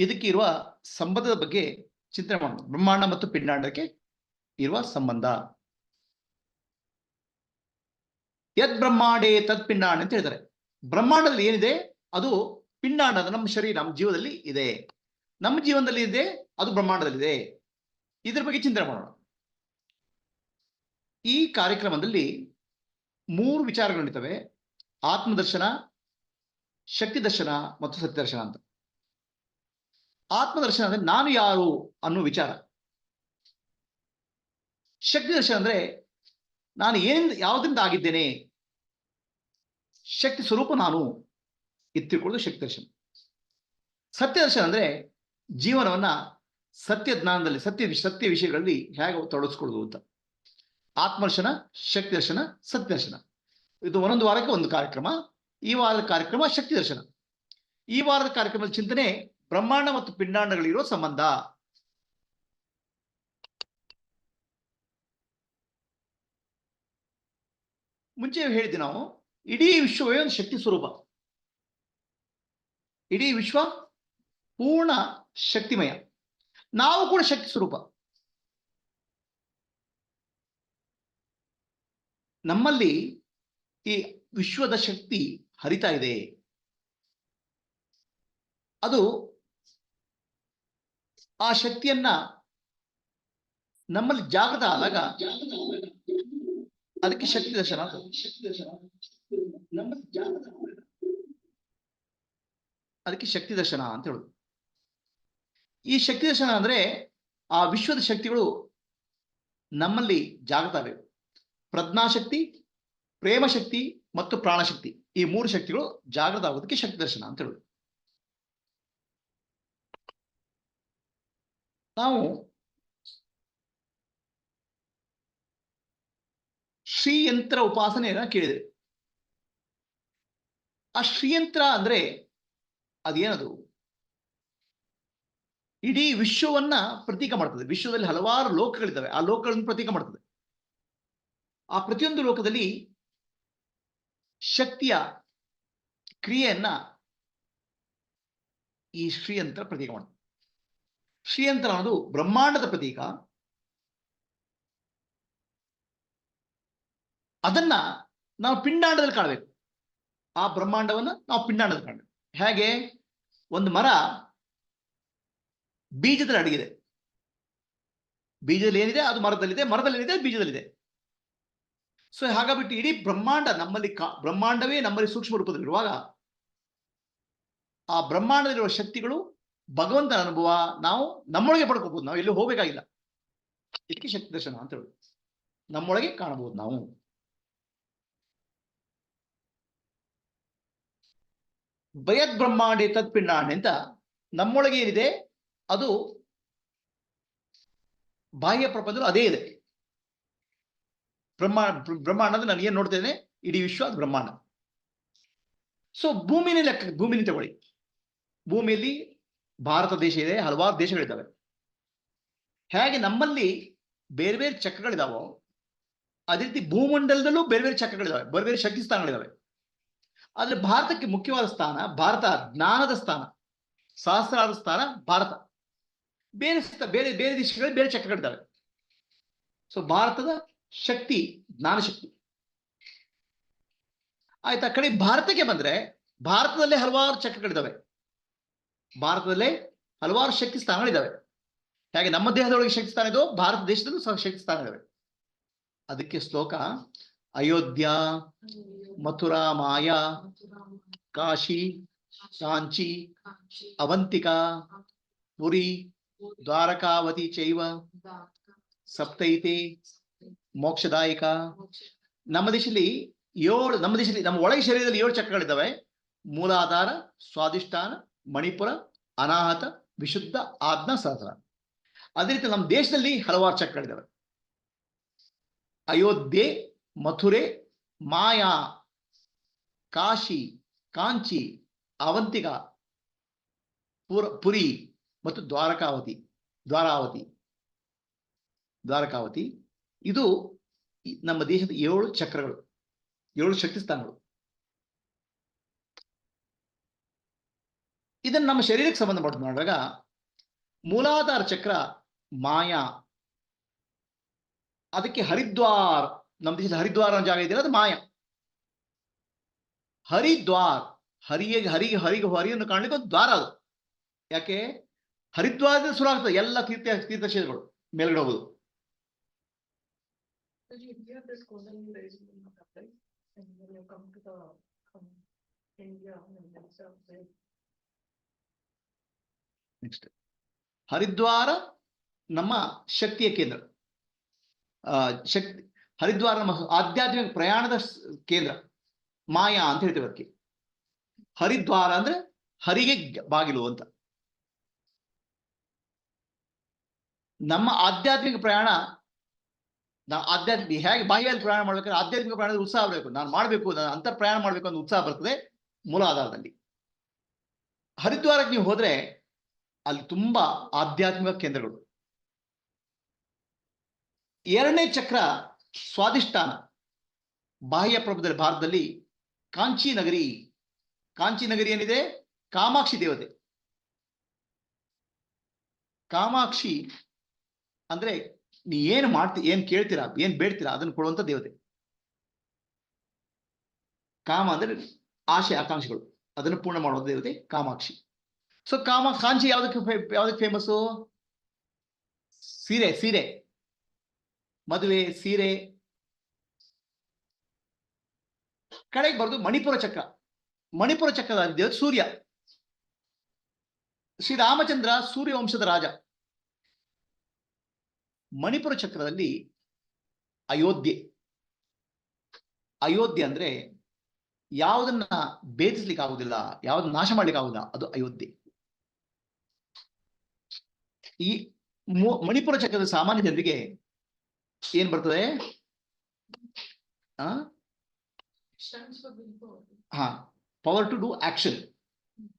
ಇದಕ್ಕೆ ಇರುವ ಸಂಬಂಧದ ಬಗ್ಗೆ ಚಿಂತನೆ ಮಾಡೋಣ. ಬ್ರಹ್ಮಾಂಡ ಮತ್ತು ಪಿಂಡಾಂಡಕ್ಕೆ ಇರುವ ಸಂಬಂಧ. ಯದ್ ಬ್ರಹ್ಮಾಂಡೇ ತತ್ ಪಿಂಡಾಂಡ ಅಂತ ಹೇಳ್ತಾರೆ. ಬ್ರಹ್ಮಾಂಡದಲ್ಲಿ ಏನಿದೆ? ಅದು ಪಿಂಡಾಂಡ ನಮ್ಮ ಶರೀರ, ನಮ್ಮ ಜೀವದಲ್ಲಿ ಇದೆ. ನಮ್ಮ ಜೀವನದಲ್ಲಿ ಇದೆ, ಅದು ಬ್ರಹ್ಮಾಂಡದಲ್ಲಿದೆ ಇದ್ರ ಬಗ್ಗೆ ಚಿಂತನೆ ಮಾಡೋಣ. ಈ ಕಾರ್ಯಕ್ರಮದಲ್ಲಿ ಮೂರು ವಿಚಾರಗಳು ನಡೀತವೆ. ಆತ್ಮದರ್ಶನ, ಶಕ್ತಿ ದರ್ಶನ ಮತ್ತು ಸತ್ಯದರ್ಶನ ಅಂತ. ಆತ್ಮದರ್ಶನ ಅಂದ್ರೆ ನಾನು ಯಾರು ಅನ್ನೋ ವಿಚಾರ. ಶಕ್ತಿ ದರ್ಶನ ಅಂದ್ರೆ ನಾನು ಏನಿಂದ ಯಾವುದರಿಂದ ಆಗಿದ್ದೇನೆ, ಶಕ್ತಿ ಸ್ವರೂಪ ನಾನು ಎತ್ತಿಕೊಳ್ಳೋದು ಶಕ್ತಿ ದರ್ಶನ ಸತ್ಯ ದರ್ಶನ ಅಂದ್ರೆ ಜೀವನವನ್ನ ಸತ್ಯ ಜ್ಞಾನದಲ್ಲಿ, ಸತ್ಯ ಸತ್ಯ ವಿಷಯಗಳಲ್ಲಿ ಹೇಗೆ ತೊಡಗಿಸ್ಕೊಳ್ಳೋದು ಅಂತ. ಆತ್ಮದರ್ಶನ ಶಕ್ತಿ ದರ್ಶನ ಸತ್ಯ ದರ್ಶನ ಇದು ಒಂದೊಂದು ವಾರಕ್ಕೆ ಒಂದು ಕಾರ್ಯಕ್ರಮ. ಈ ವಾರದ ಕಾರ್ಯಕ್ರಮ ಶಕ್ತಿ ದರ್ಶನ ಈ ವಾರದ ಕಾರ್ಯಕ್ರಮದ ಚಿಂತನೆ ಬ್ರಹ್ಮಾಂಡ ಮತ್ತು ಪಿಂಡಾಂಡಗಳಿರೋ ಸಂಬಂಧ. ಮುಂಚೆ ಹೇಳಿದ್ವಿ ನಾವು, ಇಡೀ ವಿಶ್ವವೇ ಒಂದು ಶಕ್ತಿ ಸ್ವರೂಪ. ಇಡೀ ವಿಶ್ವ ಪೂರ್ಣ ಶಕ್ತಿಮಯ. ನಾವು ಕೂಡ ಶಕ್ತಿ ಸ್ವರೂಪ. ನಮ್ಮಲ್ಲಿ ಈ ವಿಶ್ವದ ಶಕ್ತಿ ಹರಿತಾ ಇದೆ. ಅದು ಆ ಶಕ್ತಿಯನ್ನ ನಮ್ಮಲ್ಲಿ ಜಾಗೃತ ಆದಾಗ ಅದಕ್ಕೆ ಶಕ್ತಿ ದರ್ಶನ. ಅದಕ್ಕೆ ಶಕ್ತಿ ದರ್ಶನ ಅಂತ ಹೇಳುದು. ಈ ಶಕ್ತಿ ದರ್ಶನ ಅಂದ್ರೆ ಆ ವಿಶ್ವದ ಶಕ್ತಿಗಳು ನಮ್ಮಲ್ಲಿ ಜಾಗೃತ ಆಗಬೇಕು. ಪ್ರಜ್ಞಾಶಕ್ತಿ ಪ್ರೇಮ ಶಕ್ತಿ ಮತ್ತು ಪ್ರಾಣಶಕ್ತಿ ಈ ಮೂರು ಶಕ್ತಿಗಳು ಜಾಗೃತ ಆಗೋದಕ್ಕೆ ಶಕ್ತಿ ದರ್ಶನ ಅಂತ ಹೇಳುದು. ನಾವು ಶ್ರೀಯಂತ್ರ ಉಪಾಸನೆಯನ್ನ ಕೇಳಿದೆ ಆ ಶ್ರೀಯಂತ್ರ ಅಂದ್ರೆ ಅದೇನದು? ಇಡೀ ವಿಶ್ವವನ್ನ ಪ್ರತೀಕ ಮಾಡ್ತದೆ. ವಿಶ್ವದಲ್ಲಿ ಹಲವಾರು ಲೋಕಗಳಿದ್ದಾವೆ. ಆ ಲೋಕಗಳನ್ನು ಪ್ರತೀಕ ಮಾಡ್ತದೆ. ಆ ಪ್ರತಿಯೊಂದು ಲೋಕದಲ್ಲಿ ಶಕ್ತಿಯ ಕ್ರಿಯೆಯನ್ನ ಈ ಶ್ರೀಯಂತ್ರ ಪ್ರತೀಕ ಮಾಡ್ತದೆ. ಶ್ರೀಯಂತ್ರ ಅನ್ನೋದು ಬ್ರಹ್ಮಾಂಡದ ಪ್ರತೀಕ. ಅದನ್ನ ನಾವು ಪಿಂಡಾಂಡದಲ್ಲಿ ಕಾಣಬೇಕು. ಆ ಬ್ರಹ್ಮಾಂಡವನ್ನ ನಾವು ಪಿಂಡಾಂಡದಲ್ಲಿ ಕಾಣಬೇಕು. ಹೇಗೆ? ಒಂದು ಮರ ಬೀಜದಲ್ಲಿ ಅಡಗಿದೆ. ಬೀಜದಲ್ಲಿ ಏನಿದೆ? ಅದು ಮರದಲ್ಲಿದೆ. ಮರದಲ್ಲಿ ಏನಿದೆ ಬೀಜದಲ್ಲಿದೆ. ಸೊ ಹಾಗಾಗ್ಬಿಟ್ಟು ಇಡೀ ಬ್ರಹ್ಮಾಂಡ ನಮ್ಮಲ್ಲಿ ಕಾ, ಬ್ರಹ್ಮಾಂಡವೇ ನಮ್ಮಲ್ಲಿ ಸೂಕ್ಷ್ಮ ರೂಪದಲ್ಲಿರುವಾಗ ಆ ಬ್ರಹ್ಮಾಂಡದಲ್ಲಿರುವ ಶಕ್ತಿಗಳು ಭಗವಂತನ ಅನುಭವ ನಾವು ನಮ್ಮೊಳಗೆ ಪಡ್ಕೋಬಹುದು ನಾವು ಎಲ್ಲೂ ಹೋಗ್ಬೇಕಾಗಿಲ್ಲ. ಇದಕ್ಕೆ ಶಕ್ತಿ ದರ್ಶನ ಅಂತ ಹೇಳುದು. ನಮ್ಮೊಳಗೆ ಕಾಣಬಹುದು ನಾವು. ಬಯದ್ ಬ್ರಹ್ಮಾಂಡಿ ತತ್ ಅಂತ ನಮ್ಮೊಳಗೆ ಏನಿದೆ? ಅದು ಬಾಹ್ಯ ಪ್ರಪಂಚದಲ್ಲಿ ಅದೇ ಇದೆ. ಬ್ರಹ್ಮಾಂಡ ಬ್ರಹ್ಮಾಂಡ ನಾನು ಏನ್ ನೋಡ್ತೇನೆ ಇಡೀ ವಿಶ್ವ ಅದು ಬ್ರಹ್ಮಾಂಡ. ಸೊ ಭೂಮಿನೇ ಲೆಕ್ಕ, ಭೂಮಿನೇ ತಗೊಳ್ಳಿ. ಭೂಮಿಯಲ್ಲಿ ಭಾರತ ದೇಶ ಇದೆ, ಹಲವಾರು ದೇಶಗಳಿದ್ದಾವೆ. ಹೇಗೆ ನಮ್ಮಲ್ಲಿ ಬೇರೆ ಬೇರೆ ಚಕ್ರಗಳಿದಾವೋ, ಅದೇ ರೀತಿ ಭೂಮಂಡಲದಲ್ಲೂ ಬೇರೆ ಬೇರೆ ಚಕ್ರಗಳಿದಾವೆ, ಬೇರೆ ಬೇರೆ ಶಕ್ತಿ ಸ್ಥಾನಗಳಿದಾವೆ. ಆದ್ರೆ ಭಾರತಕ್ಕೆ ಮುಖ್ಯವಾದ ಸ್ಥಾನ, ಭಾರತ ಜ್ಞಾನದ ಸ್ಥಾನ, ಸಹಸ್ರಾರ ಸ್ಥಾನ ಭಾರತ. ಬೇರೆ ಬೇರೆ ಬೇರೆ ದೇಶಗಳಲ್ಲಿ ಬೇರೆ ಚಕ್ರಗಳಿದ್ದಾವೆ ಸೊ ಭಾರತದ ಶಕ್ತಿ, ಜ್ಞಾನ ಶಕ್ತಿ. ಆಯ್ತಾ, ಕಡೆ ಭಾರತಕ್ಕೆ ಬಂದ್ರೆ, ಭಾರತದಲ್ಲೇ ಹಲವಾರು ಚಕ್ರಗಳಿದ್ದಾವೆ ಭಾರತದಲ್ಲೇ ಹಲವಾರು ಶಕ್ತಿ ಸ್ಥಾನಗಳಿದ್ದಾವೆ ಹಾಗೆ ನಮ್ಮ ದೇಹದೊಳಗೆ ಶಕ್ತಿ ಸ್ಥಾನ ಇದೋ, ಭಾರತ ದೇಶದಲ್ಲೂ ಸಹ ಶಕ್ತಿ ಸ್ಥಾನ ಅದಕ್ಕೆ ಶ್ಲೋಕ, ಅಯೋಧ್ಯ ಮಥುರಾ ಮಾಯಾ ಕಾಶಿ ಕಾಂಚಿ ಅವಂತಿಕಾ, ಪುರಿ, ದ್ವಾರಕಾವತಿ ಚೈವ, ಸಪ್ತೈತೆ, ಮೋಕ್ಷದಾಯಕ. ನಮ್ಮ ದೇಶದಲ್ಲಿ ಏಳು, ನಮ್ಮ ದೇಶದಲ್ಲಿ, ನಮ್ಮ ಒಳಗೆ ಶರೀರದಲ್ಲಿ ಏಳು ಚಕ್ರಗಳಿದ್ದಾವೆ. ಮೂಲಾಧಾರ ಸ್ವಾದಿಷ್ಠಾನ ಮಣಿಪುರ, ಅನಾಹತ, ವಿಶುದ್ಧ ಆಜ್ಞಾ ಸಹಸ್ರ ಅದೇ ರೀತಿ ನಮ್ಮ ದೇಶದಲ್ಲಿ ಹಲವಾರು ಚಕ್ರಗಳಿದ್ದಾವೆ ಅಯೋಧ್ಯೆ, ಮಥುರೆ, ಮಾಯಾ, ಕಾಶಿ, ಕಾಂಚಿ ಅವಂತಿಕ ಪುರ, ಪುರಿ ಮತ್ತು ದ್ವಾರಕಾವತಿ, ದ್ವಾರಾವತಿ, ದ್ವಾರಕಾವತಿ. ಇದು ನಮ್ಮ ದೇಶದ ಏಳು ಚಕ್ರಗಳು, ಏಳು ಶಕ್ತಿ ಸ್ಥಾನಗಳು. ಇದನ್ನ ನಮ್ಮ ಶರೀರಕ್ಕೆ ಸಂಬಂಧಪಟ್ಟ ನೋಡಿದಾಗ ಮೂಲಾಧಾರ ಚಕ್ರ ಮಾಯಾ. ಅದಕ್ಕೆ ಹರಿದ್ವಾರ್, ನಮ್ಮ ದೇಶದ ಹರಿದ್ವಾರ ಅನ್ನೋ ಜಾಗ ಇದೆಯಲ್ಲ, ಅದು ಮಾಯಾ. ಹರಿದ್ವಾರ್, ಹರಿಯ ಹರಿಗೆ ಹರಿಗೆ ಹರಿಯನ್ನು ಕಾಣಲಿಕ್ಕೆ ಒಂದು ದ್ವಾರ ಅದು. ಯಾಕೆ? ಹರಿದ್ವಾರದಿಂದ ಶುರು ಆಗ್ತದೆ ಎಲ್ಲ ತೀರ್ಥ, ತೀರ್ಥಕ್ಷೇತ್ರಗಳು ಮೇಲ್ಗಡೆ ಹೋಗುದು. this ನೆಕ್ಸ್ಟ್ ಹರಿದ್ವಾರ ನಮ್ಮ ಶಕ್ತಿಯ ಕೇಂದ್ರ. ಶಕ್ತಿ ಹರಿದ್ವಾರ ನಮ್ಮ ಆಧ್ಯಾತ್ಮಿಕ ಪ್ರಯಾಣದ ಕೇಂದ್ರ. ಮಾಯಾ ಅಂತ ಹೇಳ್ತೇವೆ ಅದಕ್ಕೆ. ಹರಿದ್ವಾರ ಅಂದ್ರೆ ಹರಿಗೆ ಬಾಗಿಲು ಅಂತ. ನಮ್ಮ ಆಧ್ಯಾತ್ಮಿಕ ಪ್ರಯಾಣ ನಾವು ಆಧ್ಯಾತ್ಮಿಕ, ಹೇಗೆ ಬಾಹ್ಯದಲ್ಲಿ ಪ್ರಯಾಣ ಮಾಡ್ಬೇಕಾದ್ರೆ ಆಧ್ಯಾತ್ಮಿಕ ಪ್ರಯಾಣದ ಉತ್ಸಾಹ ಬರಬೇಕು ನಾನು ಮಾಡಬೇಕು, ನಾನು ಅಂತರ್ ಪ್ರಯಾಣ ಮಾಡಬೇಕು ಅಂತ ಉತ್ಸಾಹ ಬರ್ತದೆ ಮೂಲ ಆಧಾರದಲ್ಲಿ. ಹರಿದ್ವಾರಕ್ಕೆ ನೀವು ಹೋದ್ರೆ ಅಲ್ಲಿ ತುಂಬಾ ಆಧ್ಯಾತ್ಮಿಕ ಕೇಂದ್ರಗಳು. ಎರಡನೇ ಚಕ್ರ ಸ್ವಾದಿಷ್ಠಾನ ಬಾಹ್ಯ ಪ್ರಭದಲ್ಲಿ ಭಾರತದಲ್ಲಿ ಕಾಂಚಿ ನಗರಿ ಕಾಂಚಿ ನಗರಿ ಏನಿದೆ? ಕಾಮಾಕ್ಷಿ ದೇವತೆ. ಕಾಮಾಕ್ಷಿ ಅಂದ್ರೆ ನೀ ಏನು ಮಾಡ್ತಿ, ಏನ್ ಕೇಳ್ತೀರಾ, ಏನ್ ಬೇಡ್ತೀರಾ, ಅದನ್ನು ಕೊಡುವಂತ ದೇವತೆ. ಕಾಮ ಅಂದ್ರೆ ಆಶೆ, ಆಕಾಂಕ್ಷೆಗಳು. ಅದನ್ನು ಪೂರ್ಣ ಮಾಡುವಂತ ದೇವತೆ ಕಾಮಾಕ್ಷಿ. ಸೊ ಕಾಮ ಕಾಂಚಿ ಯಾವ್ದಕ್ಕೆ ಯಾವ್ದಕ್ಕೆ ಫೇಮಸ್ಸು ಸೀರೆ ಸೀರೆ. ಮದುವೆ, ಸೀರೆ. ಕಡೆಗೆ ಬರೆದು ಮಣಿಪುರ ಚಕ್ರ. ಮಣಿಪುರ ಚಕ್ರದ ದೇವತೆ ಸೂರ್ಯ. ಶ್ರೀರಾಮಚಂದ್ರ ಸೂರ್ಯ ವಂಶದ ರಾಜ. ಮಣಿಪುರ ಚಕ್ರದಲ್ಲಿ ಅಯೋಧ್ಯೆ. ಅಯೋಧ್ಯೆ ಅಂದ್ರೆ ಯಾವುದನ್ನ ಭೇದಿಸ್ಲಿಕ್ಕೆ ಆಗುದಿಲ್ಲ ಯಾವ್ದನ್ನ ನಾಶ ಮಾಡ್ಲಿಕ್ಕೆ ಆಗುದಿಲ್ಲ ಅದು ಅಯೋಧ್ಯೆ. ಈ ಮಣಿಪುರ ಚಕ್ರದ ಸಾಮಾನ್ಯ ಜನರಿಗೆ ಏನ್ ಬರ್ತದೆ. ಹಾ ಪವರ್ ಟು ಡೂ ಆಕ್ಷನ್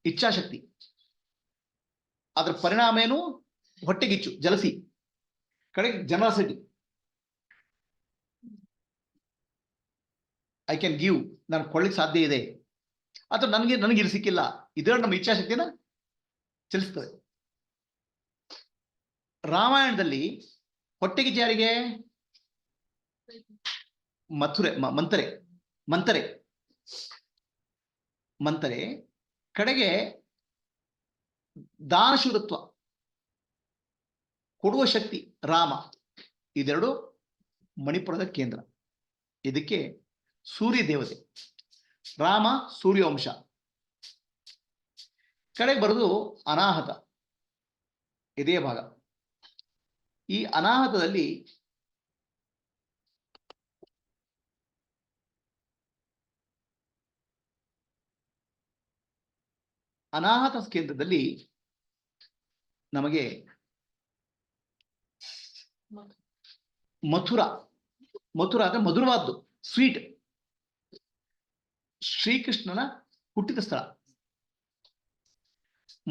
ಇಚ್ಛಾಶಕ್ತಿ. ಅದರ ಪರಿಣಾಮ ಏನು? ಹೊಟ್ಟೆಗಿಚ್ಚು, ಜಲಸಿ. ಕಡೆಗೆ ಜನರಾಸಿಟಿ. ಐ ಕ್ಯಾನ್ ಗಿವ್ ನಾನು ಕೊಳ್ಳಿಕ್ ಸಾಧ್ಯ ಇದೆ. ಅಥವಾ ನನಗೆ ನನಗೆ ಸಿಕ್ಕಿಲ್ಲ. ಇದರ ನಮ್ಮ ಇಚ್ಛಾಶಕ್ತಿನ ಚಲಿಸ್ತದೆ. ರಾಮಾಯಣದಲ್ಲಿ ಹೊಟ್ಟೆಗಿಚ್ಚು ಯಾರಿಗೆ? ಮಥುರೆ ಮಂತರೆ ಮಂತರೆ. ಮಂತರೆ ಕಡೆಗೆ ದಾನಶೂರತ್ವ ಕೊಡುವ ಶಕ್ತಿ ರಾಮ. ಇದೆರಡು ಮಣಿಪುರದ ಕೇಂದ್ರ. ಇದಕ್ಕೆ ಸೂರ್ಯ ದೇವತೆ ರಾಮ ಸೂರ್ಯವಂಶ. ಕಡೆಗೆ ಬರೋದು ಅನಾಹತ. ಇದೇ ಭಾಗ. ಈ ಅನಾಹತದಲ್ಲಿ ಅನಾಹತ ಕೇಂದ್ರದಲ್ಲಿ ನಮಗೆ ಮಥುರ ಮಥುರ ಅಂದ್ರೆ ಮಧುರವಾದ್ದು, ಸ್ವೀಟ್. ಶ್ರೀಕೃಷ್ಣನ ಹುಟ್ಟಿದ ಸ್ಥಳ.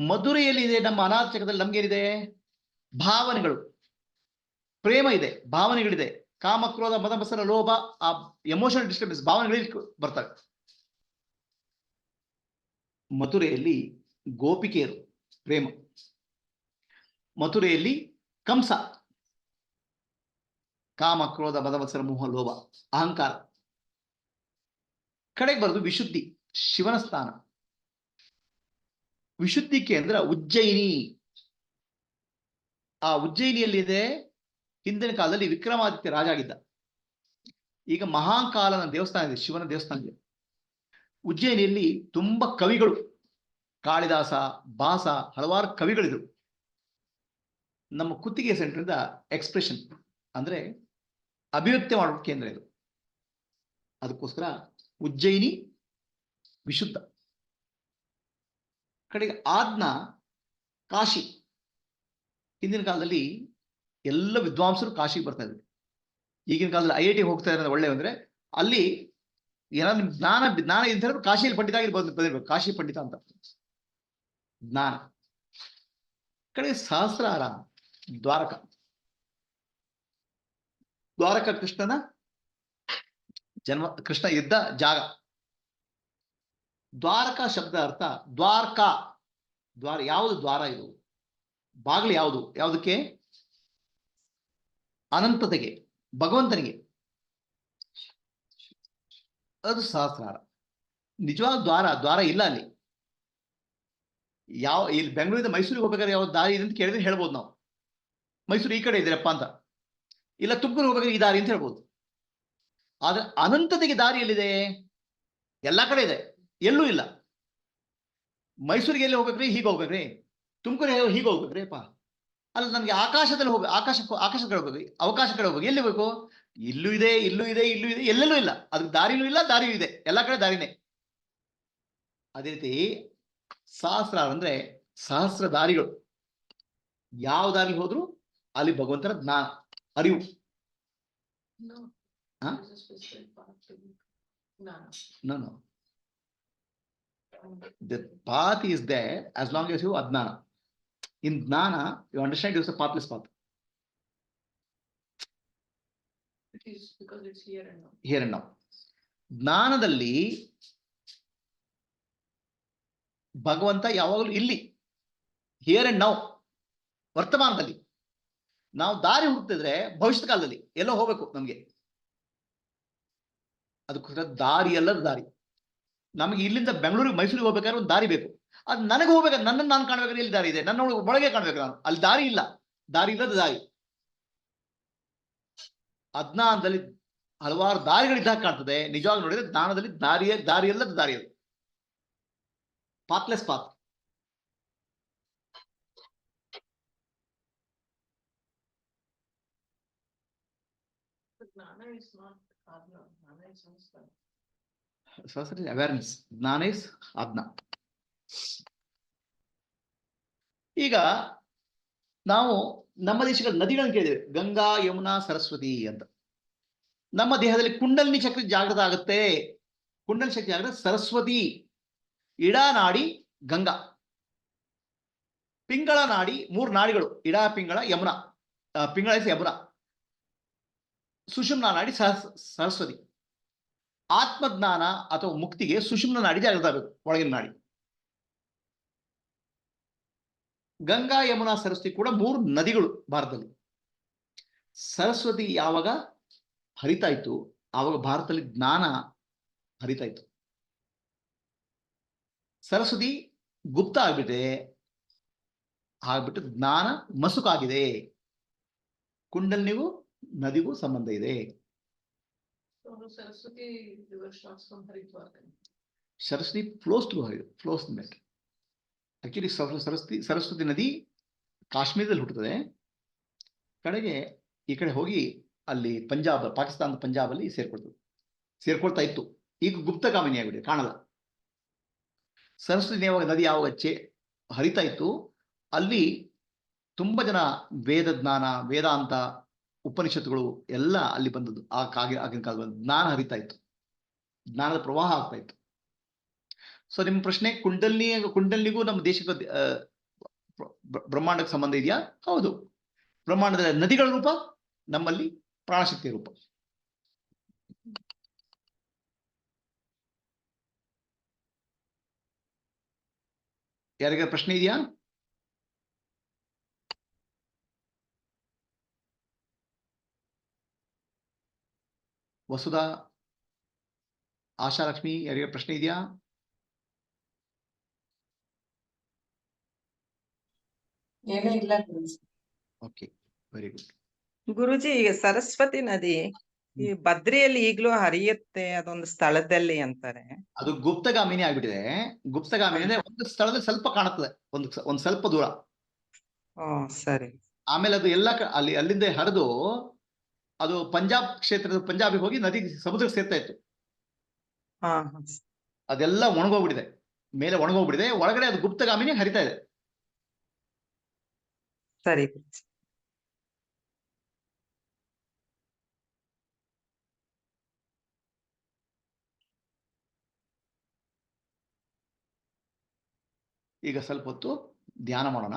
ಮಧುರೆಯಲ್ಲಿದೆ ನಮ್ಮ ಅನಾಥ ಚಕ್ರದಲ್ಲಿ ನಮ್ಗೇನಿದೆ? ಭಾವನೆಗಳು. ಪ್ರೇಮ ಇದೆ, ಭಾವನೆಗಳಿದೆ, ಕಾಮಕ್ರೋಧ ಕ್ರೋಧ ಮದ ಮಸರ ಲೋಭ, ಆ ಎಮೋಷನಲ್ ಡಿಸ್ಟರ್ಬೆನ್ಸ್ ಭಾವನೆಗಳಿಗೆ ಬರ್ತವೆ. ಮಥುರೆಯಲ್ಲಿ ಗೋಪಿಕೆಯರು, ಪ್ರೇಮ. ಮಥುರೆಯಲ್ಲಿ ಕಂಸ. ಕಾಮ, ಕ್ರೋಧ ಬದವತ್ಸರ ಮೋಹ, ಲೋಭ, ಅಹಂಕಾರ. ಕಡೆಗೆ ಬರೋದು ವಿಶುದ್ಧಿ, ಶಿವನ ಸ್ಥಾನ. ವಿಶುದ್ಧಿ ಕೇಂದ್ರ ಉಜ್ಜಯಿನಿ. ಆ ಉಜ್ಜಯಿನಿಯಲ್ಲಿದೆ ಹಿಂದಿನ ಕಾಲದಲ್ಲಿ ವಿಕ್ರಮಾದಿತ್ಯ ರಾಜ ಆಗಿದ್ದ ಈಗ ಮಹಾಕಾಲನ ದೇವಸ್ಥಾನ ಇದೆ, ಶಿವನ ದೇವಸ್ಥಾನ ಇದೆ. ಉಜ್ಜಯಿನಿಯಲ್ಲಿ ತುಂಬಾ ಕವಿಗಳು, ಕಾಳಿದಾಸ, ಬಾಸ, ಹಲವಾರು ಕವಿಗಳಿದ್ರು. ನಮ್ಮ ಕುತ್ತಿಗೆ ಸೆಂಟ್ರಿಂದ ಎಕ್ಸ್ಪ್ರೆಷನ್ ಅಂದ್ರೆ ಅಭಿವ್ಯಕ್ತಿ ಮಾಡುವ ಕೇಂದ್ರ ಇದು. ಅದಕ್ಕೋಸ್ಕರ ಉಜ್ಜಯಿನಿ ವಿಶುದ್ಧ. ಕಡೆಗೆ ಆದ್ನ ಕಾಶಿ. ಹಿಂದಿನ ಕಾಲದಲ್ಲಿ ಎಲ್ಲ ವಿದ್ವಾಂಸರು ಕಾಶಿಗೆ ಬರ್ತಾ ಇದ್ರು. ಈಗಿನ ಕಾಲದಲ್ಲಿ ಐ ಐ ಟಿ ಹೋಗ್ತಾ ಇರೋದು ಒಳ್ಳೆ ಅಂದ್ರೆ ಅಲ್ಲಿ ಏನಾದ್ರು ಜ್ಞಾನ ಜ್ಞಾನ ಇದ್ದರೆ ಕಾಶಿಯಲ್ಲಿ ಪಂಡಿತ ಆಗಿ ಬಂದ್ ಬಂದಿರ್ಬೇಕು ಕಾಶಿ ಪಂಡಿತ ಅಂತ. ಜ್ಞಾನ. ಕಡೆಗೆ ಸಹಸ್ರಾರ ದ್ವಾರಕ. ದ್ವಾರಕ ಕೃಷ್ಣನ ಜನ್ಮ, ಕೃಷ್ಣ ಇದ್ದ ಜಾಗ. ದ್ವಾರಕ ಶಬ್ದ ಅರ್ಥ ದ್ವಾರಕ. ದ್ವಾರ, ಯಾವುದು ದ್ವಾರ ಇದು? ಬಾಗಿಲು ಯಾವುದು? ಯಾವುದಕ್ಕೆ? ಅನಂತತೆಗೆ, ಭಗವಂತನಿಗೆ. ಅದು ಸಹಸ್ರಾರ. ನಿಜವಾದ ದ್ವಾರ ದ್ವಾರ ಇಲ್ಲ ಅಲ್ಲಿ. ಯಾವ, ಇಲ್ಲಿ ಬೆಂಗಳೂರಿಂದ ಮೈಸೂರಿಗೆ ಹೋಗ್ಬೇಕಾದ್ರೆ ಯಾವ ದಾರಿ ಇದೆ ಅಂತ ಕೇಳಿದ್ರೆ ಹೇಳ್ಬೋದು ನಾವು. ಮೈಸೂರು ಈ ಕಡೆ ಇದೆಯಪ್ಪ ಅಂತ. ಇಲ್ಲ ತುಮಕೂರು ಹೋಗ್ಬೇಕಾದ್ರೆ ಈ ದಾರಿ ಅಂತ ಹೇಳ್ಬೋದು. ಆದ್ರೆ ಅನಂತತೆಗೆ ದಾರಿ ಎಲ್ಲಿದೆ? ಎಲ್ಲಾ ಕಡೆ ಇದೆ. ಎಲ್ಲೂ ಇಲ್ಲ. ಮೈಸೂರಿಗೆ ಎಲ್ಲಿ ಹೋಗ್ಬೇಕ್ರಿ? ಹೀಗೆ ಹೋಗ್ಬೇಕ್ರಿ. ತುಮಕೂರು ಹೀಗೆ ಹೋಗ್ಬೇಕ್ರಿ ಅಪ್ಪ. ಅಲ್ಲ, ನನಗೆ ಆಕಾಶದಲ್ಲಿ ಹೋಗ್ಬೇಕು ಆಕಾಶ ಆಕಾಶ ಕಡೆ ಹೋಗ್ಬೇಕು ಅವಕಾಶ ಕಡೆ ಹೋಗ್ಬೇಕು. ಎಲ್ಲಿ ಬೇಕು ಇಲ್ಲೂ ಇದೆ ಇಲ್ಲೂ ಇದೆ ಇಲ್ಲೂ ಇದೆ, ಎಲ್ಲೆಲ್ಲೂ ಇಲ್ಲ. ಅದಕ್ಕೆ ದಾರಿನೂ ಇಲ್ಲ ದಾರಿಯೂ ಇದೆ. ಎಲ್ಲ ಕಡೆ ದಾರಿನೇ. ಅದೇ ರೀತಿ ಸಹಸ್ರ ಅಂದ್ರೆ ಸಹಸ್ರ ದಾರಿಗಳು. ಯಾವ ದಾರಿ ಹೋದ್ರು? ಅಲ್ಲಿ ಭಗವಂತನ ಜ್ಞಾನ, ಅರಿವು. Path is there as long you ಅಜ್ಞಾನ. In gnana, you understand it's a pathless path. It is because it's here and now. here and now. ಜ್ಞಾನದಲ್ಲಿ ಭಗವಂತ ಯಾವಾಗಲೂ ಇಲ್ಲಿ ಹಿಯರ್ ಅಂಡ್ ನೌ ವರ್ತಮಾನದಲ್ಲಿ. ನಾವು ದಾರಿ ಹುಡುಕ್ತಿದ್ರೆ ಭವಿಷ್ಯದ ಕಾಲದಲ್ಲಿ ಎಲ್ಲೋ ಹೋಗ್ಬೇಕು ನಮ್ಗೆ. ಅದಕ್ಕೋಸ್ಕರ ದಾರಿ ಎಲ್ಲರ ದಾರಿ. ನಮಗೆ ಇಲ್ಲಿಂದ ಬೆಂಗಳೂರಿಗೆ ಮೈಸೂರಿಗೆ ಹೋಗ್ಬೇಕಾದ್ರೆ ಒಂದು ದಾರಿ ಬೇಕು. ಅದು ನನಗೆ ಹೋಗ್ಬೇಕಾದ್ರೆ ನನ್ನನ್ನು ನಾನು ಕಾಣ್ಬೇಕಾದ್ರೆ ಇಲ್ಲಿ ದಾರಿ ಇದೆ? ನನ್ನ ಒಳಗೆ ಕಾಣ್ಬೇಕು ನಾನು. ಅಲ್ಲಿ ದಾರಿ ಇಲ್ಲ. ದಾರಿ ಇಲ್ಲದ ದಾರಿ. ಅಜ್ಞಾನದಲ್ಲಿ ಹಲವಾರು ದಾರಿಗಳಿದ್ದಾಗ ಕಾಣ್ತದೆ. ನಿಜವಾಗಿ ನೋಡಿದ್ರೆ ಜ್ಞಾನದಲ್ಲಿ ದಾರಿಯ ದಾರಿಯಲ್ಲದ ದಾರಿ ಅದು. ಪಾತ್ಲೆಸ್ ಪಾತ್ ಅವೇರ್ನೆಸ್ ಜ್ಞಾನ ಇಸ್ ಅಜ್ಞ ಈಗ ನಾವು ನಮ್ಮ ದೇಶಗಳ ನದಿಗಳನ್ನು ಕೇಳಿದ್ದೇವೆ. ಗಂಗಾ, ಯಮುನಾ, ಸರಸ್ವತಿ ಅಂತ. ನಮ್ಮ ದೇಹದಲ್ಲಿ ಕುಂಡಲಿನಿ ಶಕ್ತಿ ಜಾಗೃತ ಆಗುತ್ತೆ. ಕುಂಡಲಿ ಶಕ್ತಿ ಜಾಗೃತ ಸರಸ್ವತಿ, ಇಡಾ, ನಾಡಿ, ಗಂಗಾ. ಪಿಂಗಳ, ನಾಡಿ, ಮೂರು ನಾಡಿಗಳು, ಇಡಾ, ಪಿಂಗಳ, ಯಮುನಾ. ಪಿಂಗಳ ಯಮುನಾ. ಸುಷುಮ್ನ ನಾಡಿ ಸರಸ್ವತಿ. ಆತ್ಮಜ್ಞಾನ ಅಥವಾ ಮುಕ್ತಿಗೆ ಸುಷುಮ್ನ ನಾಡಿ ಜಾಗೃತ ಆಗಬೇಕು, ಒಳಗಿನ ನಾಡಿ. ಗಂಗಾ ಯಮುನಾ ಸರಸ್ವತಿ ಕೂಡ ಮೂರು ನದಿಗಳು ಭಾರತದಲ್ಲಿ. ಸರಸ್ವತಿ ಯಾವಾಗ ಹರಿತಾಯ್ತು ಆವಾಗ ಭಾರತದಲ್ಲಿ ಜ್ಞಾನ ಹರಿತಾ ಇತ್ತು. ಸರಸ್ವತಿ ಗುಪ್ತ ಆಗ್ಬಿಟ್ಟೆ ಆಗ್ಬಿಟ್ಟು ಜ್ಞಾನ ಮಸುಕಾಗಿದೆ ಕುಂಡಲ್ನಿಗೂ ನದಿಗೂ ಸಂಬಂಧ ಇದೆ. Saraswati flows to flows net actually Saraswati Saraswati ನದಿ ಕಾಶ್ಮೀರದಲ್ಲಿ ಹುಟ್ಟುತ್ತದೆ. ಕಡೆಗೆ ಈ ಕಡೆ ಹೋಗಿ ಅಲ್ಲಿ ಪಂಜಾಬ್, ಪಾಕಿಸ್ತಾನದ ಪಂಜಾಬ್ ಅಲ್ಲಿ ಸೇರ್ಕೊಳ್ತದೆ. ಸೇರ್ಕೊಳ್ತಾ ಇತ್ತು. ಈಗ ಗುಪ್ತಗಾಮಿನಿ ಆಗ್ಬಿಟ್ಟಿದೆ ಕಾಣಲ್ಲ. ಸರಸ್ವತಿ ಯಾವಾಗ ನದಿ ಯಾವಾಗ ಚೇ, ಹರಿತಾ ಇತ್ತು, ಅಲ್ಲಿ ತುಂಬಾ ಜನ ವೇದ ಜ್ಞಾನ, ವೇದಾಂತ ಉಪನಿಷತ್ತುಗಳು ಎಲ್ಲ ಅಲ್ಲಿ ಬಂದದ್ದು. ಆ ಕಾಗಿ, ಆಗಿನ ಕಾಲದಲ್ಲಿ ಜ್ಞಾನ ಹರಿತಾ ಇತ್ತು. ಜ್ಞಾನದ ಪ್ರವಾಹ ಆಗ್ತಾ ಇತ್ತು. ಸೊ ನಿಮ್ಮ ಪ್ರಶ್ನೆ ಕುಂಡಲ್ನಿ, ಕುಂಡಲ್ನಿಗೂ ನಮ್ಮ ದೇಶಕ್ಕೆ ಬ್ರಹ್ಮಾಂಡಕ್ಕೆ ಸಂಬಂಧ ಇದೆಯಾ? ಹೌದು. ಬ್ರಹ್ಮಾಂಡದ ನದಿಗಳ ರೂಪ, ನಮ್ಮಲ್ಲಿ ಪ್ರಾಣಶಕ್ತಿ ರೂಪ. ಯಾರಿಗಾರ ಪ್ರಶ್ನೆ ಇದೆಯಾ? ವಸುಧಾ, ಆಶಾಲಕ್ಷ್ಮಿ ಯಾರಿಗಾರ ಪ್ರಶ್ನೆ ಇದೆಯಾ? ಏನೂ ಇಲ್ಲ Guruji. Okay very good Guruji ಈಗ ಸರಸ್ವತಿ ನದಿ ಈ ಬದ್ರಿಯಲ್ಲಿ ಈಗ್ಲೂ ಹರಿಯುತ್ತೆ ಅದೊಂದು ಸ್ಥಳದಲ್ಲಿ ಅಂತಾರೆ. ಅದು ಗುಪ್ತಗಾಮಿನಿ ಆಗ್ಬಿಟ್ಟಿದೆ. ಗುಪ್ತಗಾಮಿನಿ ಅಂದ್ರೆ ಒಂದು ಸ್ಥಳದಲ್ಲಿ ಸ್ವಲ್ಪ ಕಾಣುತ್ತದೆ. ಒಂದು ಒಂದ್ ಸ್ವಲ್ಪ ದೂರ. ಓ ಸರಿ. ಆಮೇಲೆ ಅದು ಎಲ್ಲ ಕ- ಅಲ್ಲಿ ಅಲ್ಲಿಂದ ಹರಿದು ಅದು ಪಂಜಾಬ್ ಕ್ಷೇತ್ರದ ಪಂಜಾಬಿಗೆ ಹೋಗಿ ನದಿ ಸಮುದ್ರಕ್ಕೆ ಸೇರ್ತಾ ಇತ್ತು. ಹಾ ಹಾ. ಅದೆಲ್ಲ ಒಣಗೋಗ್ಬಿಟ್ಟಿದೆ. ಮೇಲೆ ಒಣಗೋಗ್ಬಿಟ್ಟಿದೆ. ಒಳಗಡೆ ಅದು ಗುಪ್ತಗಾಮಿನಿ ಹರಿತಾ ಇದೆ. ಸರಿ. ಈಗ ಸ್ವಲ್ಪ ಹೊತ್ತು ಧ್ಯಾನ ಮಾಡೋಣ.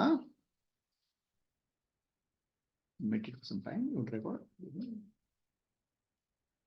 Meditate some time record